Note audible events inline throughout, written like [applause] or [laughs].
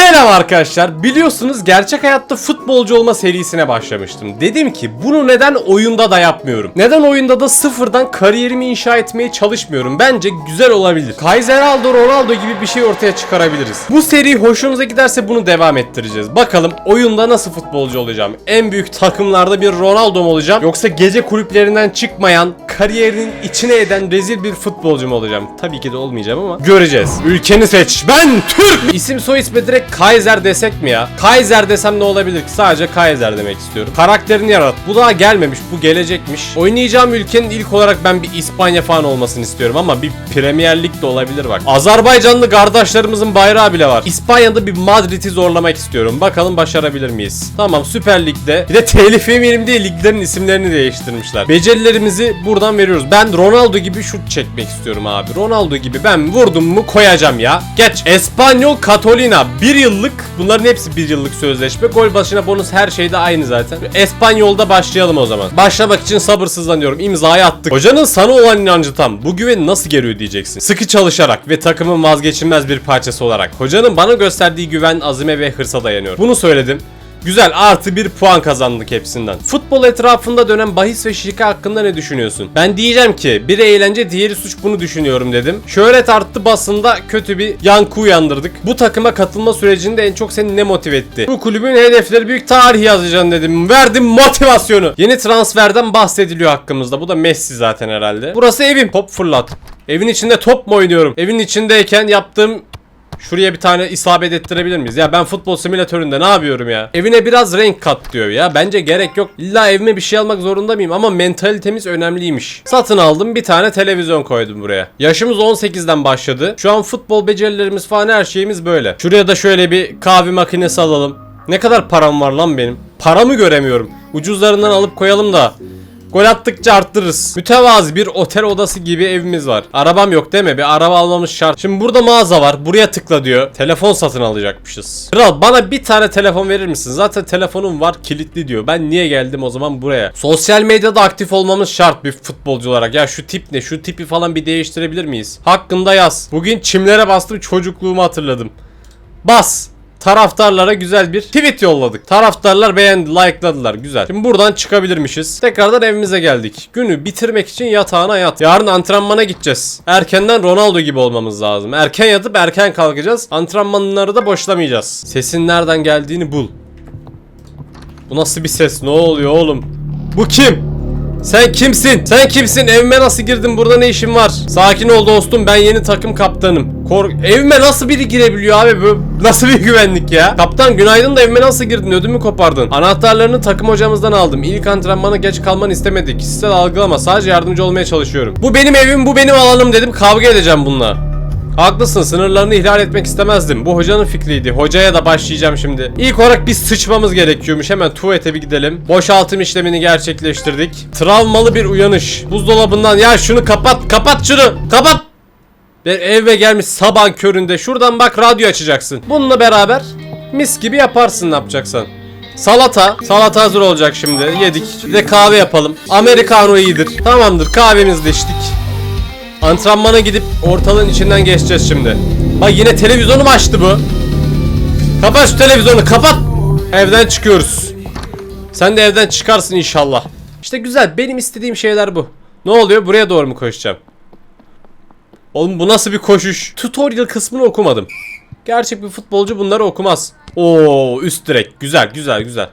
Selam arkadaşlar. Biliyorsunuz gerçek hayatta futbolcu olma serisine başlamıştım. Dedim ki bunu neden oyunda da yapmıyorum? Neden oyunda da sıfırdan kariyerimi inşa etmeye çalışmıyorum? Bence güzel olabilir. Kaiser Aldo Ronaldo gibi bir şey ortaya çıkarabiliriz. Bu seri hoşunuza giderse bunu devam ettireceğiz. Bakalım oyunda nasıl futbolcu olacağım? En büyük takımlarda bir Ronaldo mu olacağım? Yoksa gece kulüplerinden çıkmayan, kariyerinin içine eden rezil bir futbolcu mu olacağım? Tabii ki de olmayacağım ama göreceğiz. Ülkeni seç. Ben Türk. İsim soy ismi direkt Kaiser desek mi ya? Kaiser desem ne olabilir ki? Sadece Kaiser demek istiyorum. Karakterini yarat. Bu daha gelmemiş. Bu gelecekmiş. Oynayacağım ülkenin ilk olarak ben bir İspanya falan olmasını istiyorum ama bir Premier Lig de olabilir bak. Azerbaycanlı kardeşlerimizin bayrağı bile var. İspanya'da bir Madrid'i zorlamak istiyorum. Bakalım başarabilir miyiz? Tamam Süper Lig'de. Bir de telif yemeyelim diye liglerin isimlerini değiştirmişler. Becerilerimizi buradan veriyoruz. Ben Ronaldo gibi şut çekmek istiyorum abi. Ronaldo gibi ben vurdum mu koyacağım ya. Geç. Espanyol Catolina. Bir yıllık. Bunların hepsi bir yıllık sözleşme. Gol başına bonus her şeyde aynı zaten. Espanyol'da başlayalım o zaman. Başlamak için sabırsızlanıyorum. İmzayı attık. Hocanın sana olan inancı tam. Bu güveni nasıl geri ödeyeceksin? Sıkı çalışarak ve takımın vazgeçilmez bir parçası olarak. Hocanın bana gösterdiği güven, azime ve hırsa dayanıyor. Bunu söyledim. Güzel artı bir puan kazandık hepsinden. Futbol etrafında dönen bahis ve şike hakkında ne düşünüyorsun? Ben diyeceğim ki biri eğlence diğeri suç bunu düşünüyorum dedim. Şöhret arttı basında kötü bir yankı uyandırdık. Bu takıma katılma sürecinde en çok seni ne motive etti? Bu kulübün hedefleri büyük tarih yazacaksın dedim. Verdim motivasyonu. Yeni transferden bahsediliyor hakkımızda. Bu da Messi zaten herhalde. Burası evim. Top fırlat. Evin içinde top mu oynuyorum? Evin içindeyken yaptığım Şuraya bir tane isabet ettirebilir miyiz? Ya ben futbol simülatöründe ne yapıyorum ya? Evine biraz renk kat diyor ya. Bence gerek yok. İlla evime bir şey almak zorunda mıyım? Ama mentalitemiz önemliymiş. Satın aldım bir tane televizyon koydum buraya. Yaşımız 18'den başladı. Şu an futbol becerilerimiz falan her şeyimiz böyle. Şuraya da şöyle bir kahve makinesi alalım. Ne kadar param var lan benim? Paramı göremiyorum. Ucuzlarından alıp koyalım da. Gol attıkça arttırırız. Mütevazi bir otel odası gibi evimiz var. Arabam yok değil mi? Bir araba almamız şart. Şimdi burada mağaza var. Buraya tıkla diyor. Telefon satın alacakmışız. Kral bana bir tane telefon verir misin? Zaten telefonum var kilitli diyor. Ben niye geldim o zaman buraya? Sosyal medyada aktif olmamız şart bir futbolcu olarak. Ya şu tip ne? Şu tipi falan bir değiştirebilir miyiz? Hakkında yaz. Bugün çimlere bastım çocukluğumu hatırladım. Bas. Taraftarlara güzel bir tweet yolladık. Taraftarlar beğendi, likeladılar. Güzel. Şimdi buradan çıkabilirmişiz. Tekrardan evimize geldik. Günü bitirmek için yatağına yat. Yarın antrenmana gideceğiz. Erkenden Ronaldo gibi olmamız lazım. Erken yatıp erken kalkacağız. Antrenmanları da boşlamayacağız. Sesin nereden geldiğini bul. Bu nasıl bir ses? Ne oluyor oğlum? Bu kim? Sen kimsin? Sen kimsin? Evime nasıl girdin? Burada ne işin var? Sakin ol dostum. Ben yeni takım kaptanım. Kork evime nasıl biri girebiliyor abi? Bu nasıl bir [laughs] güvenlik ya? Kaptan günaydın da evime nasıl girdin? Ödümü kopardın. Anahtarlarını takım hocamızdan aldım. İlk antrenmana geç kalmanı istemedik. Kişisel algılama. Sadece yardımcı olmaya çalışıyorum. Bu benim evim, bu benim alanım dedim. Kavga edeceğim bununla. Haklısın sınırlarını ihlal etmek istemezdim. Bu hocanın fikriydi. Hocaya da başlayacağım şimdi. İlk olarak biz sıçmamız gerekiyormuş. Hemen tuvalete bir gidelim. Boşaltım işlemini gerçekleştirdik. Travmalı bir uyanış. Buzdolabından ya şunu kapat kapat şunu kapat. Ve eve gelmiş sabah köründe. Şuradan bak radyo açacaksın. Bununla beraber mis gibi yaparsın ne yapacaksan. Salata. Salata hazır olacak şimdi. Yedik. Bir de kahve yapalım. Americano iyidir. Tamamdır kahvemizi de içtik. Antrenmana gidip ortalığın içinden geçeceğiz şimdi. Bak yine televizyonu açtı bu? Kapat şu televizyonu kapat. Evden çıkıyoruz. Sen de evden çıkarsın inşallah. İşte güzel benim istediğim şeyler bu. Ne oluyor buraya doğru mu koşacağım? Oğlum bu nasıl bir koşuş? Tutorial kısmını okumadım. Gerçek bir futbolcu bunları okumaz. Oo üst direk güzel güzel güzel.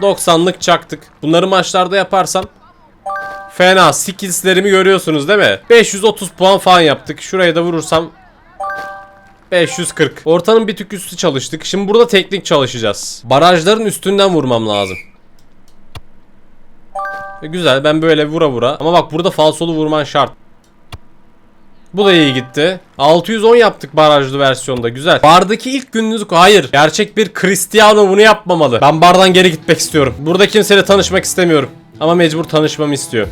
90'lık çaktık. Bunları maçlarda yaparsam Fena skillslerimi görüyorsunuz değil mi? 530 puan falan yaptık. Şuraya da vurursam 540. Ortanın bir tık üstü çalıştık. Şimdi burada teknik çalışacağız. Barajların üstünden vurmam lazım. E, Güzel ben böyle vura vura. Ama bak burada falsolu vurman şart. Bu da iyi gitti. 610 yaptık barajlı versiyonda güzel. Bardaki ilk gününüz hayır. Gerçek bir Cristiano bunu yapmamalı. Ben bardan geri gitmek istiyorum. Burada kimseyle tanışmak istemiyorum. Ama mecbur tanışmamı istiyor.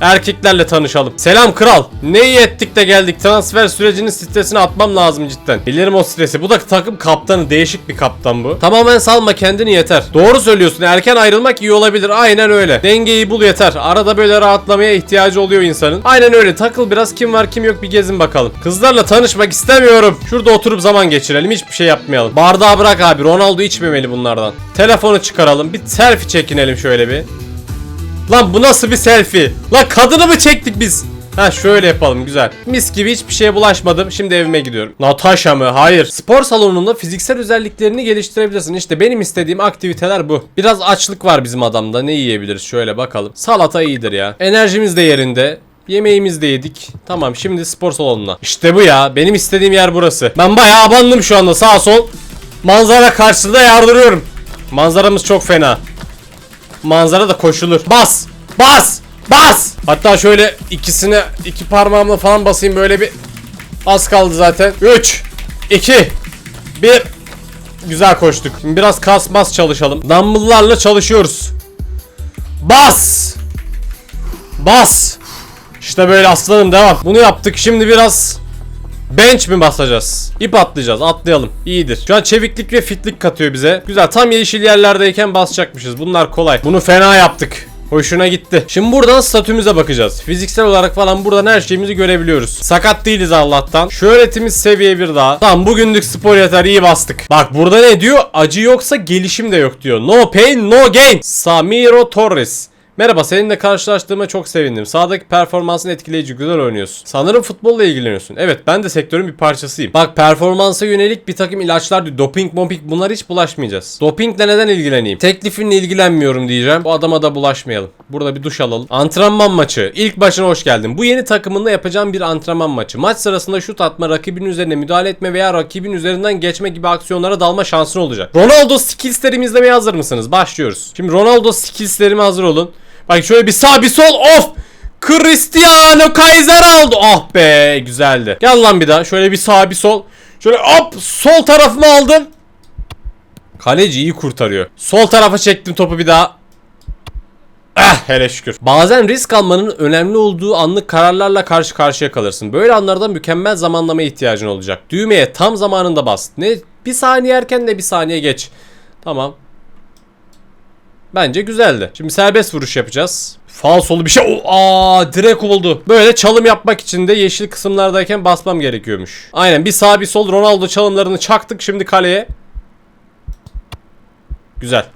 Erkeklerle tanışalım. Selam kral. Ne iyi ettik de geldik. Transfer sürecinin stresini atmam lazım cidden. Bilirim o stresi. Bu da takım kaptanı. Değişik bir kaptan bu. Tamamen salma kendini yeter. Doğru söylüyorsun. Erken ayrılmak iyi olabilir. Aynen öyle. Dengeyi bul yeter. Arada böyle rahatlamaya ihtiyacı oluyor insanın. Aynen öyle. Takıl biraz kim var kim yok bir gezin bakalım. Kızlarla tanışmak istemiyorum. Şurada oturup zaman geçirelim. Hiçbir şey yapmayalım. Bardağı bırak abi. Ronaldo içmemeli bunlardan. Telefonu çıkaralım. Bir selfie çekinelim şöyle bir. Lan bu nasıl bir selfie? Lan kadını mı çektik biz? Ha şöyle yapalım güzel. Mis gibi hiçbir şeye bulaşmadım. Şimdi evime gidiyorum. Natasha mı? Hayır. Spor salonunda fiziksel özelliklerini geliştirebilirsin. İşte benim istediğim aktiviteler bu. Biraz açlık var bizim adamda. Ne yiyebiliriz? Şöyle bakalım. Salata iyidir ya. Enerjimiz de yerinde. Yemeğimizi de yedik. Tamam şimdi spor salonuna. İşte bu ya. Benim istediğim yer burası. Ben bayağı abandım şu anda sağ sol. Manzara karşısında yardırıyorum. Manzaramız çok fena. Manzara da koşulur. Bas! Bas! Bas! Hatta şöyle ikisine iki parmağımla falan basayım böyle bir az kaldı zaten. 3 2 1 Güzel koştuk. Şimdi biraz kas bas çalışalım. Dumbbell'larla çalışıyoruz. Bas! Bas! İşte böyle aslanım devam. Bunu yaptık. Şimdi biraz Bench mi basacağız? İp atlayacağız. Atlayalım. İyidir. Şu an çeviklik ve fitlik katıyor bize. Güzel. Tam yeşil yerlerdeyken basacakmışız. Bunlar kolay. Bunu fena yaptık. Hoşuna gitti. Şimdi buradan statümüze bakacağız. Fiziksel olarak falan buradan her şeyimizi görebiliyoruz. Sakat değiliz Allah'tan. Şu öğretimiz seviye bir daha. Tamam bugünlük spor yeter iyi bastık. Bak burada ne diyor? Acı yoksa gelişim de yok diyor. No pain no gain. Samiro Torres. Merhaba seninle karşılaştığıma çok sevindim. Sahadaki performansın etkileyici güzel oynuyorsun. Sanırım futbolla ilgileniyorsun. Evet ben de sektörün bir parçasıyım. Bak performansa yönelik bir takım ilaçlar. Doping momping bunlar hiç bulaşmayacağız. Dopingle neden ilgileneyim? Teklifinle ilgilenmiyorum diyeceğim. Bu adama da bulaşmayalım. Burada bir duş alalım. Antrenman maçı. İlk başına hoş geldin. Bu yeni takımında yapacağım bir antrenman maçı. Maç sırasında şut atma, rakibin üzerine müdahale etme veya rakibin üzerinden geçme gibi aksiyonlara dalma şansın olacak. Ronaldo skillslerimi izlemeye hazır mısınız? Başlıyoruz. Şimdi Ronaldo skillslerime hazır olun. Bak şöyle bir sağ bir sol of. Cristiano Kaiser aldı. Ah be güzeldi. Gel lan bir daha. Şöyle bir sağ bir sol. Şöyle hop sol tarafımı aldım. Kaleci iyi kurtarıyor. Sol tarafa çektim topu bir daha. Ah hele şükür. Bazen risk almanın önemli olduğu anlık kararlarla karşı karşıya kalırsın. Böyle anlarda mükemmel zamanlamaya ihtiyacın olacak. Düğmeye tam zamanında bas. Ne bir saniye erken de bir saniye geç. Tamam. Bence güzeldi. Şimdi serbest vuruş yapacağız. Falsolu bir şey. O- Aa direkt oldu. Böyle çalım yapmak için de yeşil kısımlardayken basmam gerekiyormuş. Aynen bir sağ bir sol Ronaldo çalımlarını çaktık şimdi kaleye. Güzel.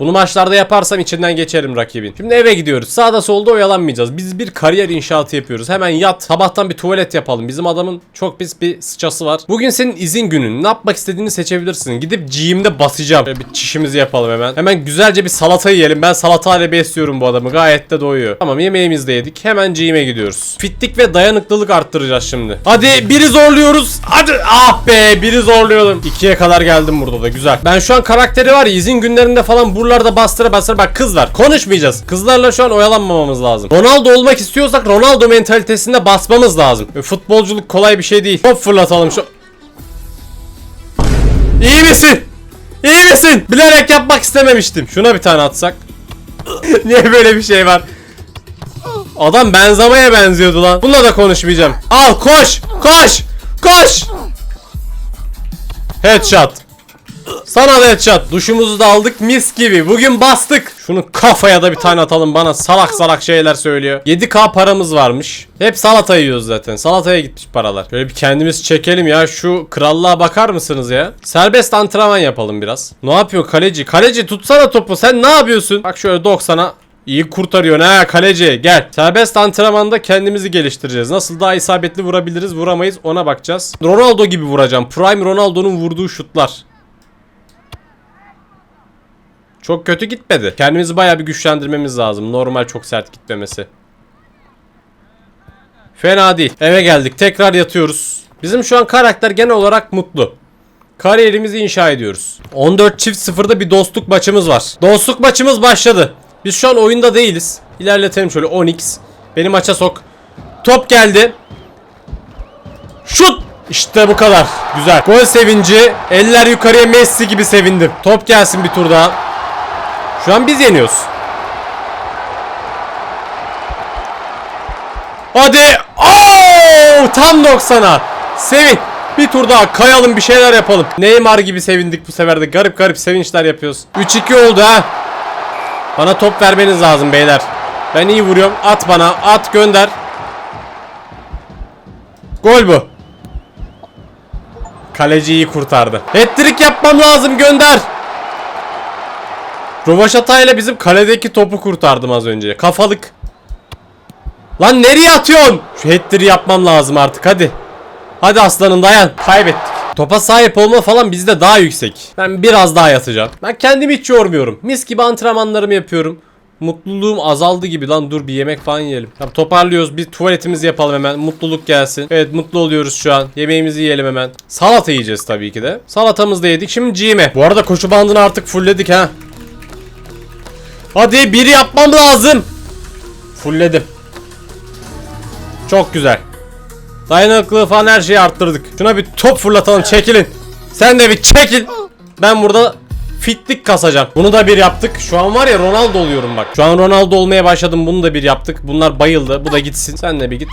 Bunu maçlarda yaparsam içinden geçerim rakibin. Şimdi eve gidiyoruz. Sağda solda oyalanmayacağız. Biz bir kariyer inşaatı yapıyoruz. Hemen yat. Sabahtan bir tuvalet yapalım. Bizim adamın çok pis bir sıçası var. Bugün senin izin günün. Ne yapmak istediğini seçebilirsin. Gidip gym'de basacağım. Böyle bir çişimizi yapalım hemen. Hemen güzelce bir salata yiyelim. Ben salatayla besliyorum bu adamı. Gayet de doyuyor. Tamam yemeğimizi de yedik. Hemen gym'e gidiyoruz. Fitlik ve dayanıklılık arttıracağız şimdi. Hadi biri zorluyoruz. Hadi ah be biri zorluyordum. İkiye kadar geldim burada da güzel. Ben şu an karakteri var ya izin günlerinde falan buralarda bastıra bastıra bak kız var. Konuşmayacağız. Kızlarla şu an oyalanmamamız lazım. Ronaldo olmak istiyorsak Ronaldo mentalitesinde basmamız lazım. E, Futbolculuk kolay bir şey değil. Hop fırlatalım şu. İyi misin? İyi misin? Bilerek yapmak istememiştim. Şuna bir tane atsak. [laughs] Niye böyle bir şey var? Adam Benzema'ya benziyordu lan. Bununla da konuşmayacağım. Al koş! Koş! Koş! Headshot. Sana da headshot. Duşumuzu da aldık mis gibi. Bugün bastık. Şunu kafaya da bir tane atalım bana salak salak şeyler söylüyor. 7k paramız varmış. Hep salata yiyoruz zaten. Salataya gitmiş paralar. Şöyle bir kendimiz çekelim ya. Şu krallığa bakar mısınız ya? Serbest antrenman yapalım biraz. Ne yapıyor kaleci? Kaleci tutsana topu. Sen ne yapıyorsun? Bak şöyle 90'a İyi kurtarıyorsun ha kaleci gel. Serbest antrenmanda kendimizi geliştireceğiz. Nasıl daha isabetli vurabiliriz vuramayız ona bakacağız. Ronaldo gibi vuracağım. Prime Ronaldo'nun vurduğu şutlar. Çok kötü gitmedi. Kendimizi bayağı bir güçlendirmemiz lazım. Normal çok sert gitmemesi. Fena değil. Eve geldik. Tekrar yatıyoruz. Bizim şu an karakter genel olarak mutlu. Kariyerimizi inşa ediyoruz. 14 çift sıfırda bir dostluk maçımız var. Dostluk maçımız başladı. Biz şu an oyunda değiliz. İlerletelim şöyle 10x. Beni maça sok. Top geldi. Şut! İşte bu kadar. Güzel. Gol sevinci. Eller yukarıya Messi gibi sevindim. Top gelsin bir tur daha. Şu an biz yeniyoruz. Hadi. Oo! Tam 90'a. Sevin. Bir tur daha kayalım bir şeyler yapalım. Neymar gibi sevindik bu sefer de. Garip garip sevinçler yapıyoruz. 3-2 oldu ha. Bana top vermeniz lazım beyler. Ben iyi vuruyorum. At bana. At gönder. Gol bu. Kaleci iyi kurtardı. Hat-trick yapmam lazım gönder. Rovaşata ile bizim kaledeki topu kurtardım az önce. Kafalık. Lan nereye atıyorsun? Şu hat-trick yapmam lazım artık hadi. Hadi aslanım dayan. Kaybettik. Topa sahip olma falan bizde daha yüksek. Ben biraz daha yatacağım. Ben kendimi hiç yormuyorum. Mis gibi antrenmanlarımı yapıyorum. Mutluluğum azaldı gibi lan dur bir yemek falan yiyelim. Tamam toparlıyoruz bir tuvaletimizi yapalım hemen. Mutluluk gelsin. Evet mutlu oluyoruz şu an. Yemeğimizi yiyelim hemen. Salata yiyeceğiz tabii ki de. Salatamızı da yedik. Şimdi gym'e. Bu arada koşu bandını artık fullledik ha. Hadi biri yapmam lazım. Fullledim. Çok güzel. Dayanıklılığı falan her şeyi arttırdık. Şuna bir top fırlatalım çekilin. Sen de bir çekil. Ben burada fitlik kasacağım. Bunu da bir yaptık. Şu an var ya Ronaldo oluyorum bak. Şu an Ronaldo olmaya başladım. Bunu da bir yaptık. Bunlar bayıldı. Bu da gitsin. Sen de bir git.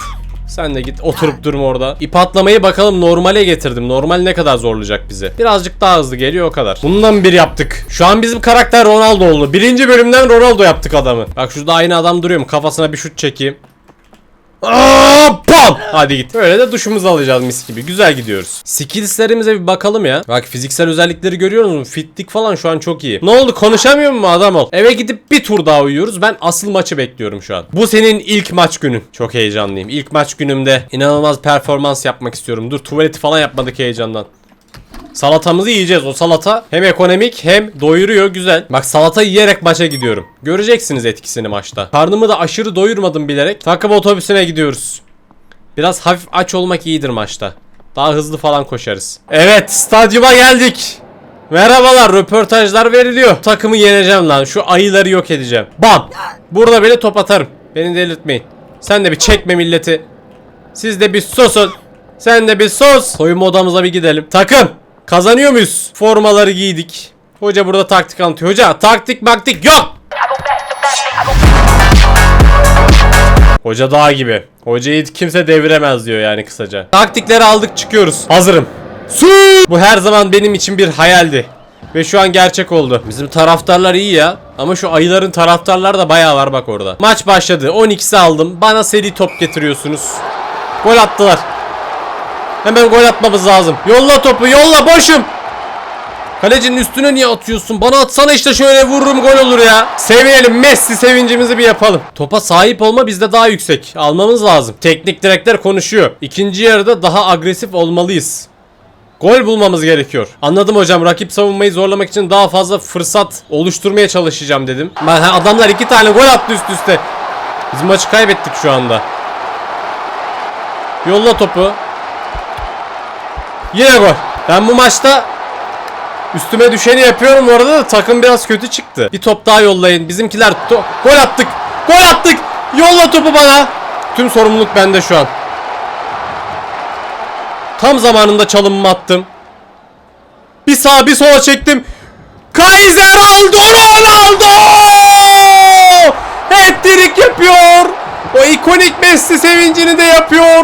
Sen de git oturup durma orada. İp atlamayı bakalım normale getirdim. Normal ne kadar zorlayacak bizi. Birazcık daha hızlı geliyor o kadar. Bundan bir yaptık. Şu an bizim karakter Ronaldo oldu. Birinci bölümden Ronaldo yaptık adamı. Bak şurada aynı adam duruyor mu? Kafasına bir şut çekeyim. Aa, Pam! Hadi git. Böyle de duşumuzu alacağız mis gibi. Güzel gidiyoruz. Skillslerimize bir bakalım ya. Bak fiziksel özellikleri görüyor musun? Fitlik falan şu an çok iyi. Ne oldu konuşamıyor mu adam ol? Eve gidip bir tur daha uyuyoruz. Ben asıl maçı bekliyorum şu an. Bu senin ilk maç günün. Çok heyecanlıyım. İlk maç günümde inanılmaz performans yapmak istiyorum. Dur tuvaleti falan yapmadık heyecandan. Salatamızı yiyeceğiz. O salata hem ekonomik hem doyuruyor güzel. Bak salata yiyerek maça gidiyorum. Göreceksiniz etkisini maçta. Karnımı da aşırı doyurmadım bilerek. Takım otobüsüne gidiyoruz. Biraz hafif aç olmak iyidir maçta. Daha hızlı falan koşarız. Evet stadyuma geldik. Merhabalar röportajlar veriliyor. Takımı yeneceğim lan. Şu ayıları yok edeceğim. Bam. Burada beni top atarım. Beni delirtmeyin. Sen de bir çekme milleti. Siz de bir susun. Sen de bir sus. Soyunma odamıza bir gidelim. Takım. Kazanıyor muyuz? Formaları giydik. Hoca burada taktik anlatıyor. Hoca taktik maktik yok. Hoca dağ gibi. Hocayı kimse deviremez diyor yani kısaca. Taktikleri aldık çıkıyoruz. Hazırım. Su! Bu her zaman benim için bir hayaldi. Ve şu an gerçek oldu. Bizim taraftarlar iyi ya. Ama şu ayıların taraftarlar da bayağı var bak orada. Maç başladı. 12'si aldım. Bana seri top getiriyorsunuz. Gol attılar. Hemen gol atmamız lazım. Yolla topu yolla boşum. Kalecinin üstüne niye atıyorsun? Bana atsana işte şöyle vururum gol olur ya. Sevinelim Messi sevincimizi bir yapalım. Topa sahip olma bizde daha yüksek. Almamız lazım. Teknik direktör konuşuyor. İkinci yarıda daha agresif olmalıyız. Gol bulmamız gerekiyor. Anladım hocam. Rakip savunmayı zorlamak için daha fazla fırsat oluşturmaya çalışacağım dedim. Ben, adamlar iki tane gol attı üst üste. Biz maçı kaybettik şu anda. Yolla topu. Yine gol. Ben bu maçta üstüme düşeni yapıyorum orada da takım biraz kötü çıktı. Bir top daha yollayın. Bizimkiler to- gol attık. Gol attık. Yolla topu bana. Tüm sorumluluk bende şu an. Tam zamanında çalımımı attım. Bir sağa bir sola çektim. Kaiser aldı Ronaldo! Hat-trick yapıyor. O ikonik Messi sevincini de yapıyor.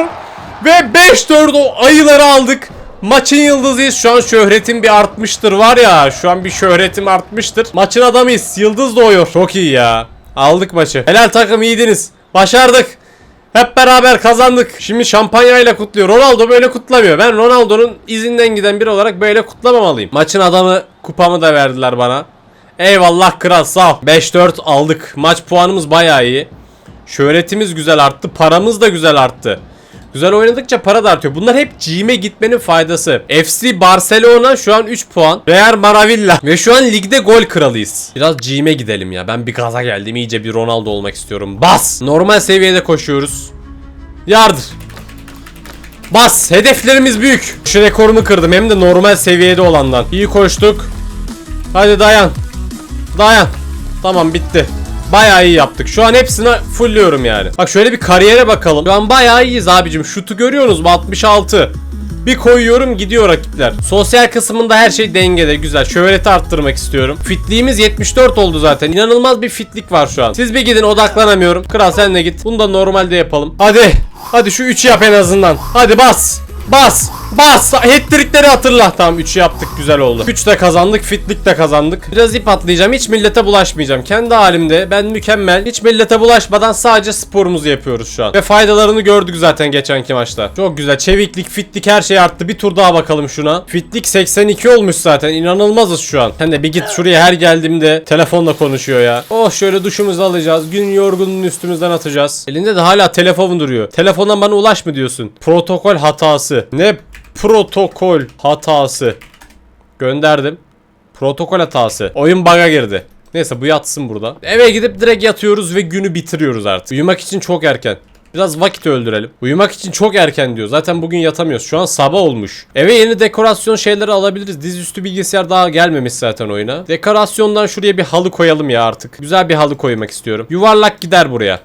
Ve 5-4 o ayıları aldık. Maçın yıldızıyız. Şu an şöhretim bir artmıştır var ya. Şu an bir şöhretim artmıştır. Maçın adamıyız. Yıldız doğuyor. Çok iyi ya. Aldık maçı. Helal takım iyiydiniz. Başardık. Hep beraber kazandık. Şimdi şampanyayla kutluyor. Ronaldo böyle kutlamıyor. Ben Ronaldo'nun izinden giden biri olarak böyle kutlamamalıyım. Maçın adamı kupamı da verdiler bana. Eyvallah kral sağ ol. 5-4 aldık. Maç puanımız bayağı iyi. Şöhretimiz güzel arttı. Paramız da güzel arttı. Güzel oynadıkça para da artıyor. Bunlar hep gym'e gitmenin faydası. FC Barcelona şu an 3 puan. Real Maravilla. Ve şu an ligde gol kralıyız. Biraz gym'e gidelim ya. Ben bir gaza geldim. İyice bir Ronaldo olmak istiyorum. Bas. Normal seviyede koşuyoruz. Yardır. Bas. Hedeflerimiz büyük. Şu rekorumu kırdım. Hem de normal seviyede olandan. İyi koştuk. Hadi dayan. Dayan. Tamam bitti. Bayağı iyi yaptık. Şu an hepsini fullüyorum yani. Bak şöyle bir kariyere bakalım. Şu an bayağı iyiyiz abicim. Şutu görüyorsunuz mu? 66. Bir koyuyorum gidiyor rakipler. Sosyal kısmında her şey dengede güzel. Şöhreti arttırmak istiyorum. Fitliğimiz 74 oldu zaten. İnanılmaz bir fitlik var şu an. Siz bir gidin odaklanamıyorum. Kral sen de git. Bunu da normalde yapalım. Hadi. Hadi şu 3'ü yap en azından. Hadi bas. Bas. Bas. Hattrickleri hatırla. Tamam 3'ü yaptık güzel oldu. 3 de kazandık. Fitlik de kazandık. Biraz ip atlayacağım. Hiç millete bulaşmayacağım. Kendi halimde ben mükemmel. Hiç millete bulaşmadan sadece sporumuzu yapıyoruz şu an. Ve faydalarını gördük zaten geçenki maçta. Çok güzel. Çeviklik, fitlik her şey arttı. Bir tur daha bakalım şuna. Fitlik 82 olmuş zaten. İnanılmazız şu an. Sen de bir git şuraya her geldiğimde telefonla konuşuyor ya. Oh şöyle duşumuzu alacağız. Gün yorgunluğunu üstümüzden atacağız. Elinde de hala telefon duruyor. Telefondan bana ulaş mı diyorsun? Protokol hatası. Ne protokol hatası? Gönderdim. Protokol hatası. Oyun bug'a girdi. Neyse bu yatsın burada. Eve gidip direkt yatıyoruz ve günü bitiriyoruz artık. Uyumak için çok erken. Biraz vakit öldürelim. Uyumak için çok erken diyor. Zaten bugün yatamıyoruz. Şu an sabah olmuş. Eve yeni dekorasyon şeyleri alabiliriz. Dizüstü bilgisayar daha gelmemiş zaten oyuna. Dekorasyondan şuraya bir halı koyalım ya artık. Güzel bir halı koymak istiyorum. Yuvarlak gider buraya.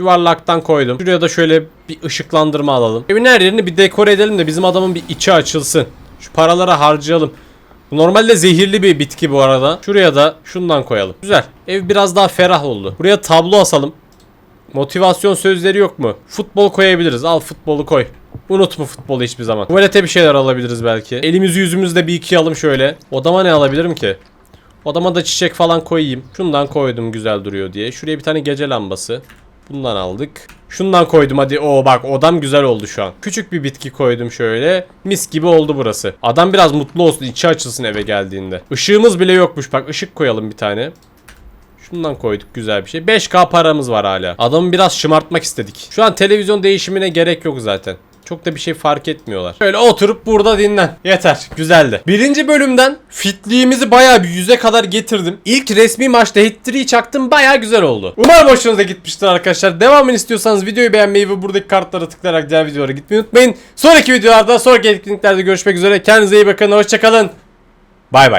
Yuvarlaktan koydum. Şuraya da şöyle bir ışıklandırma alalım. Evin her yerini bir dekore edelim de bizim adamın bir içi açılsın. Şu paraları harcayalım. Normalde zehirli bir bitki bu arada. Şuraya da şundan koyalım. Güzel. Ev biraz daha ferah oldu. Buraya tablo asalım. Motivasyon sözleri yok mu? Futbol koyabiliriz. Al futbolu koy. Unutma futbolu hiçbir zaman. Tuvalete bir şeyler alabiliriz belki. Elimizi yüzümüzü de bir yıkayalım şöyle. Odama ne alabilirim ki? Odama da çiçek falan koyayım. Şundan koydum güzel duruyor diye. Şuraya bir tane gece lambası. Bundan aldık. Şundan koydum hadi. Oo bak odam güzel oldu şu an. Küçük bir bitki koydum şöyle. Mis gibi oldu burası. Adam biraz mutlu olsun. içi açılsın eve geldiğinde. Işığımız bile yokmuş. Bak ışık koyalım bir tane. Şundan koyduk güzel bir şey. 5K paramız var hala. Adamı biraz şımartmak istedik. Şu an televizyon değişimine gerek yok zaten. Çok da bir şey fark etmiyorlar. Böyle oturup burada dinlen. Yeter. Güzeldi. Birinci bölümden fitliğimizi bayağı bir yüze kadar getirdim. İlk resmi maçta hat çaktım bayağı güzel oldu. Umarım hoşunuza gitmiştir arkadaşlar. Devamını istiyorsanız videoyu beğenmeyi ve buradaki kartlara tıklayarak diğer videolara gitmeyi unutmayın. Sonraki videolarda, sonraki etkinliklerde görüşmek üzere. Kendinize iyi bakın. Hoşçakalın. Bay bay.